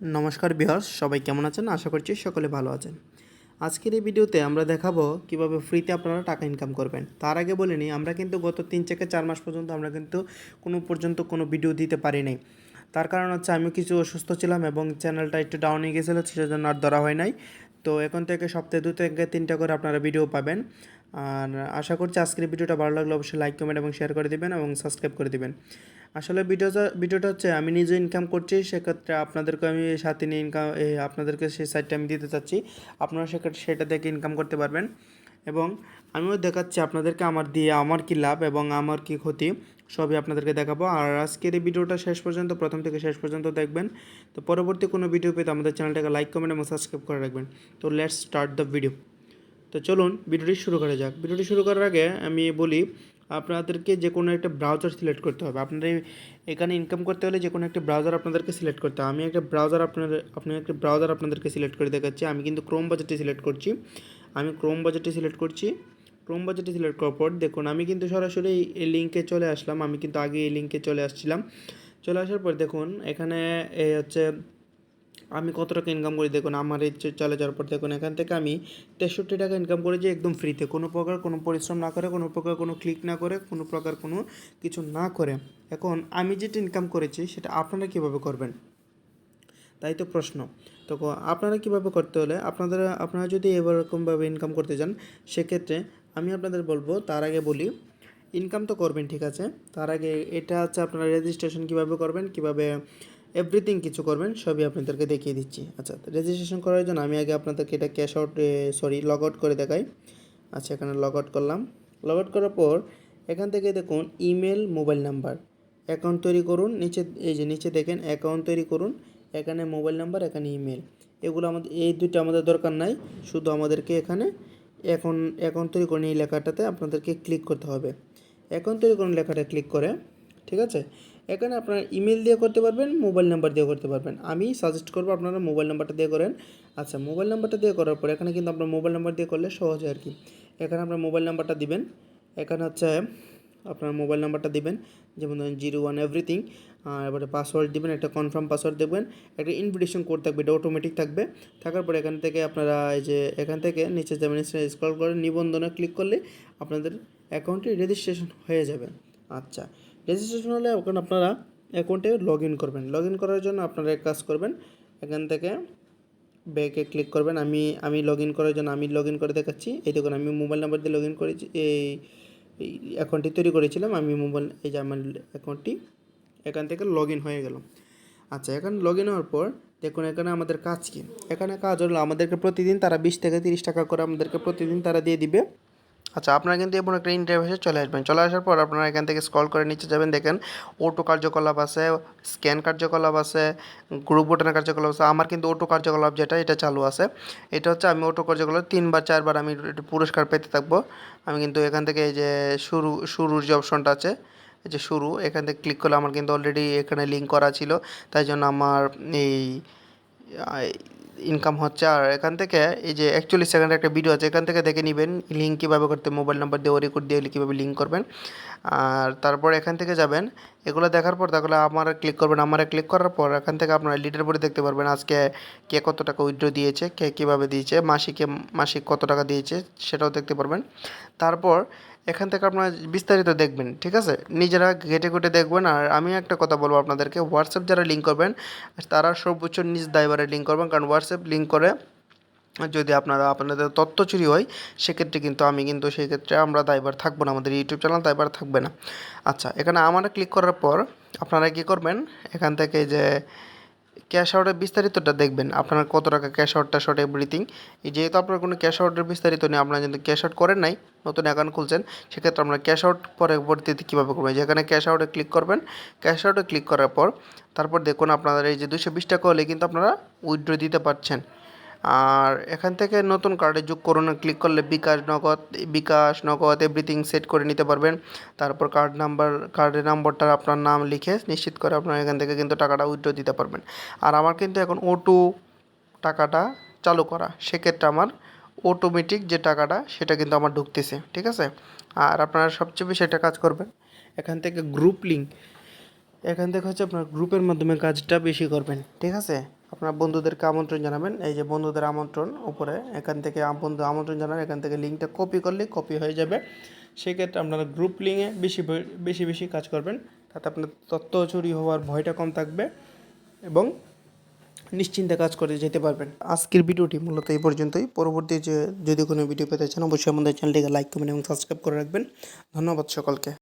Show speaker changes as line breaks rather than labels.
নমস্কার বিহার সবাই কেমন আছেন? আশা করছি সকলে ভালো আছেন। আজকের এই ভিডিওতে আমরা দেখাবো কীভাবে ফ্রিতে আপনারা টাকা ইনকাম করবেন। তার আগে বলে নিই, আমরা কিন্তু গত তিন থেকে চার মাস পর্যন্ত আমরা কিন্তু কোনো পর্যন্ত কোনো ভিডিও দিতে পারি নাই। তার কারণ হচ্ছে আমি কিছু অসুস্থ ছিলাম এবং চ্যানেলটা একটু ডাউন হয়ে গেছিল, সেজন্য আর ধরা হয় নাই। তো এখন থেকে সপ্তাহে দু থেকে তিনটা করে আপনারা ভিডিও পাবেন। আর আশা করছি আজকের ভিডিওটা ভালো লাগলে অবশ্যই লাইক কমেন্ট এবং শেয়ার করে দিবেন এবং সাবস্ক্রাইব করে দিবেন। আসলে ভিডিওটা ভিডিওটা হচ্ছে আমি নিজে ইনকাম করছি, সেক্ষেত্রে আপনাদেরকে আমি সাথে নিয়ে ইনকাম আপনাদেরকে সেই সাইডটা আমি দিতে চাচ্ছি। আপনারা সেক্ষেত্রে সেটা দেখে ইনকাম করতে পারবেন। এবং আমিও দেখাচ্ছি আপনাদেরকে আমার দিয়ে আমার কি লাভ এবং আমার কি ক্ষতি। সবই আপনাদেরকে দেখাবো। আর আজকের এই ভিডিওটা শেষ পর্যন্ত, প্রথম থেকে শেষ পর্যন্ত দেখবেন। তো পরবর্তী কোনো ভিডিও পেতে আমাদের চ্যানেলটাকে লাইক, কমেন্ট এবং সাবস্ক্রাইব করে রাখবেন। তো লেটস স্টার্ট দ্য ভিডিও তো চলুন ভিডিওটি শুরু করা যাক। ভিডিওটি শুরু করার আগে আমি বলি, আপনাদেরকে যে কোনো একটা ব্রাউজার সিলেক্ট করতে হবে। আপনাদের এখানে ইনকাম করতে হলে যে কোনো একটা ব্রাউজার আপনাদেরকে সিলেক্ট করতে হবে। আমি একটা ব্রাউজার আপনাদের আপনি একটা ব্রাউজার আপনাদেরকে সিলেক্ট করে দেখাচ্ছি। আমি কিন্তু ক্রোম বাজেটটি সিলেক্ট করছি। আমি ক্রোম বাজেটটি সিলেক্ট করছি। ক্রোম বাজেটটি সিলেক্ট করার পর দেখুন, আমি কিন্তু সরাসরি এই লিঙ্কে চলে আসলাম। আমি কিন্তু আগে এই লিঙ্কে চলে আসছিলাম। চলে আসার পর দেখুন, এখানে এই হচ্ছে, আমি কত টাকা ইনকাম করি? দেখুন, আমার এই চলে যাওয়ার পর দেখুন, এখান থেকে আমি তেষট্টি টাকা ইনকাম করেছি একদম ফ্রিতে কোনো প্রকার কোনো পরিশ্রম না করে, কোনো প্রকার কোনো ক্লিক না করে, কোনো প্রকার কোনো কিছু না করে। এখন, আমি যেটা ইনকাম করেছি, সেটা আপনারা কীভাবে করবেন? তাই তো প্রশ্ন। তো আপনারা কীভাবে করতে হলে আপনাদের আপনারা যদি এবার এরকমভাবে ইনকাম করতে চান, সেক্ষেত্রে আমি আপনাদের বলব, তার আগে বলি ইনকাম তো করবেন, ঠিক আছে? তার আগে এটা হচ্ছে আপনারা রেজিস্ট্রেশন কীভাবে করবেন, কীভাবে এভরিথিং কিছু করবেন, সবই আপনাদেরকে দেখিয়ে দিচ্ছি। আচ্ছা রেজিস্ট্রেশন করার জন্য আমি আগে আপনাদেরকে এটা cash out sorry log out করে দেখাই। আচ্ছা এখানে লগ আউট করলাম। লগ আউট করার পর, এখান থেকে দেখুন ইমেল মোবাইল নাম্বার অ্যাকাউন্ট তৈরি করুন, নিচে, এই যে নিচে দেখেন অ্যাকাউন্ট তৈরি করুন, এখানে মোবাইল নাম্বার এখানে ইমেল এগুলো আমাদের, এই দুটো আমাদের দরকার নাই, শুধু আমাদেরকে এখানে এখন এখন তৈরি করুন এই লেখাটাতে আপনাদেরকে ক্লিক করতে হবে। এখন তৈরি করুন লেখাটা ক্লিক করে, ঠিক আছে? এখানে আপনারা ইমেল দিয়ে করতে পারবেন মোবাইল নাম্বার দিয়ে করতে পারবেন। আমি সাজেস্ট করব আপনারা মোবাইল নাম্বারটা দিয়ে করেন। আচ্ছা মোবাইল নাম্বারটা দিয়ে করার পর এখানে কিন্তু আপনার মোবাইল নাম্বার দিয়ে করলে সহজ হয় আর কি। এখানে আপনার মোবাইল নাম্বারটা দিবেন। এখানে হচ্ছে আপনার মোবাইল নাম্বারটা দেবেন, যেমন ধরেন জিরো ওয়ান এভরিথিং, আর এবারে পাসওয়ার্ড দেবেন, একটা কনফার্ম পাসওয়ার্ড দেবেন, একটা ইনভিটেশন কোড থাকবে, এটা অটোমেটিক থাকবে। থাকার পর এখান থেকে আপনারা এই যে এখান থেকে নিচে যাবেন স্ক্রল করে নিবন্ধনে ক্লিক করলে আপনাদের অ্যাকাউন্টটি রেজিস্ট্রেশন হয়ে যাবে। আচ্ছা রেজিস্ট্রেশন হলে এখন আপনারা অ্যাকাউন্টে লগ ইন করবেন। লগ ইন করার জন্য আপনারা এক কাজ করবেন, এখান থেকে ব্যাকে ক্লিক করবেন, আমি আমি লগ ইন করার জন্য আমি লগ ইন করে দেখাচ্ছি। এই দেখুন, আমি মোবাইল নাম্বার দিয়ে লগ ইন করেছি, এই এই অ্যাকাউন্টটি তৈরি করেছিলাম। আমি মোবাইল এই যে আমার অ্যাকাউন্টটি এখান থেকে লগ ইন হয়ে গেল। আচ্ছা এখানে লগ ইন হওয়ার পর দেখুন, এখানে আমাদের কাজ কী? এখানে কাজ হলো, আমাদেরকে প্রতিদিন তারা বিশ থেকে তিরিশ টাকা করে আমাদেরকে প্রতিদিন তারা দিয়ে দিবে। আচ্ছা আপনারা কিন্তু এমন একটা ইন্টারভেসে চলে আসবেন। চলে আসার পর আপনারা এখান থেকে স্ক্রল করে নিচে যাবেন, দেখেন অটো কার্যকলাপ আছে স্ক্যান কার্যকলাপ আছে গ্রুপ বোটানের কার্যকলাপ আছে। আমার কিন্তু অটো কার্যকলাপ যেটা, এটা চালু আছে। এটা হচ্ছে আমি অটো কার্যকলাপ তিনবার, চারবার আমি পুরস্কার পেতে থাকব। আমি কিন্তু এখান থেকে এই যে শুরু, শুরুর যে অপশনটা আছে যে শুরু, এখান থেকে ক্লিক করলে আমার কিন্তু অলরেডি এখানে লিঙ্ক করা ছিল। তাই জন্য আমার এই ইনকাম হচ্ছে। আর এখান থেকে এই যে একচল্লিশ সেকেন্ডের একটা ভিডিও আছে, এখান থেকে দেখে নেবেন লিঙ্ক কীভাবে করতে মোবাইল নাম্বার দিয়ে রেকর্ড দিয়ে কীভাবে লিঙ্ক করবেন। আর তারপর এখান থেকে যাবেন, এগুলো দেখার পর তাহলে আমার ক্লিক করবেন। আমার ক্লিক করার পর এখান থেকে আপনারা লিডার বোর্ডে দেখতে পারবেন আজকে কে কত টাকা উইথড্র দিয়েছে, কে কীভাবে দিয়েছে, মাসিকে, মাসিক কত টাকা দিয়েছে, সেটাও দেখতে পারবেন। তারপর এখান থেকে আপনারা বিস্তারিত দেখবেন, ঠিক আছে? নিজেরা ঘেটে ঘুটে দেখবেন আর আমি একটা কথা বলব আপনাদেরকে হোয়াটসঅ্যাপ যারা লিঙ্ক করবেন তারা সর্বোচ্চ নিজ দায়বারে লিঙ্ক করবেন, কারণ হোয়াটসঅ্যাপ লিঙ্ক করে যদি আপনারা আপনাদের তথ্য চুরি হয়, সেক্ষেত্রে কিন্তু আমি কিন্তু সেই ক্ষেত্রে আমরা দায়বার থাকব না, আমাদের ইউটিউব চ্যানেল দায়বার থাকবে না। আচ্ছা এখানে আমার ক্লিক করার পর আপনারা কী করবেন? এখান থেকে যে ক্যাশ আউটের বিস্তারিতটা দেখবেন। আপনার কত টাকা ক্যাশ আউট ট্যাশ আউট এভরিথিং যেহেতু আপনার কোনো ক্যাশ আউটের বিস্তারিত নেই, আপনারা যদি ক্যাশ আউট করেন নাই, নতুন অ্যাকাউন্ট খুলছেন, সেক্ষেত্রে আপনারা ক্যাশ আউট পরবর্তীতে কীভাবে করবেন যেখানে ক্যাশ আউটে ক্লিক করবেন। ক্যাশ আউটে ক্লিক করার পর, তারপর দেখুন আপনাদের এই যে দুশো বিশ টাকা হলে কিন্তু আপনারা উইথড্র দিতে পারছেন। আর এখান থেকে নতুন কার্ডে যোগ করুন ক্লিক করলে বিকাশ নগদ বিকাশ নগদ এভরিথিং সেট করে নিতে পারবেন। তারপর কার্ড নাম্বার কার্ডের নাম্বারটা আপনার নাম লিখে নিশ্চিত করে আপনার এখান থেকে কিন্তু টাকাটা উইথড্র দিতে পারবেন। আর আমার কিন্তু এখন ওটু টাকাটা চালু করা, সেক্ষেত্রে আমার অটোমেটিক যে টাকাটা, সেটা কিন্তু আমার ঢুকতেছে, ঠিক আছে? আর আপনারা সবচেয়ে বেশি একটা কাজ করবেন, এখান থেকে গ্রুপ লিঙ্ক এখান থেকে হচ্ছে আপনার গ্রুপের মাধ্যমে কাজটা বেশি করবেন, ঠিক আছে? আপনার বন্ধুদেরকে আমন্ত্রণ জানাবেন। এই যে বন্ধুদের আমন্ত্রণ উপরে, এখান থেকে বন্ধু আমন্ত্রণ জানান, এখান থেকে লিঙ্কটা কপি করলে কপি হয়ে যাবে। সেক্ষেত্রে আপনারা গ্রুপ লিঙ্কে বেশি বেশি বেশি কাজ করবেন। তাতে আপনার তথ্য চুরি হওয়ার ভয়টা কম থাকবে এবং নিশ্চিন্তে কাজ করে যেতে পারবেন। আজকের ভিডিওটি মূলত এই পর্যন্তই। পরবর্তী যে যদি কোনো ভিডিও পেতে চান, অবশ্যই আমাদের চ্যানেলটিকে লাইক কমেন্ট এবং সাবস্ক্রাইব করে রাখবেন। ধন্যবাদ সকলকে।